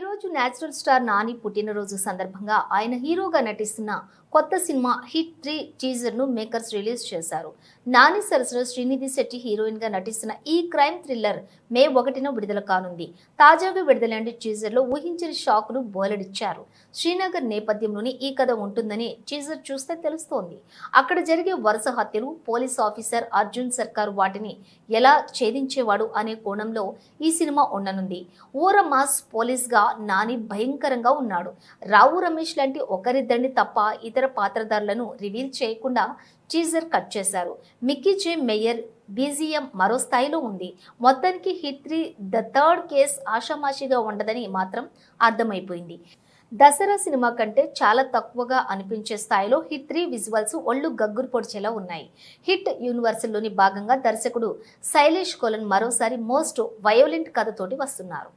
రోజు natural star Nani పుట్టినరోజు సందర్భంగా ఆయన హీరోగా నటిస్తున్న కొత్త సినిమా హిట్ త్రీ టీజర్ను మేకర్స్ రిలీజ్ చేశారు. నాని సరసన శ్రీనిధి శెట్టి హీరోయిన్గా నటిస్తున్న ఈ క్రైమ్ థ్రిల్లర్ మే ఒకటిన విడుదల కానుంది. తాజాగా విడుదలైన టీజర్లో ఊహించిన షాక్ను బోలెడిచ్చారు. శ్రీనగర్ నేపథ్యంలోనే ఈ కథ ఉంటుందని టీజర్ చూస్తే తెలుస్తోంది. అక్కడ జరిగే వరుస హత్యలు పోలీస్ ఆఫీసర్ అర్జున్ సర్కార్ వాటిని ఎలా ఛేదించేవాడు అనే కోణంలో ఈ సినిమా ఉండనుంది. ఊర మాస్ పోలీస్గా నాని భయంకరంగా ఉన్నాడు. రావు రమేష్ లాంటి ఒకరిద్దరిని తప్ప ఇతర ఇతర పాత్రధారులను రివీల్ చేయకుండా టీజర్ కట్ చేశారు. మిక్కీ జే మేయర్ బీజిఎం మరో స్థాయిలో ఉంది. మొత్తానికి hit three the third case ఆషామాషిగా ఉండదని మాత్రం అర్థమైపోయింది. దసరా సినిమా కంటే చాలా తక్కువగా అనిపించే స్థాయిలో హిట్ త్రీ విజువల్స్ ఒళ్ళు గగ్గురు పొడిచేలా ఉన్నాయి. హిట్ యూనివర్సల్లోని భాగంగా దర్శకుడు శైలేష్ కోలన్ మరోసారి మోస్ట్ వయోలెంట్ కథతోటి వస్తున్నారు.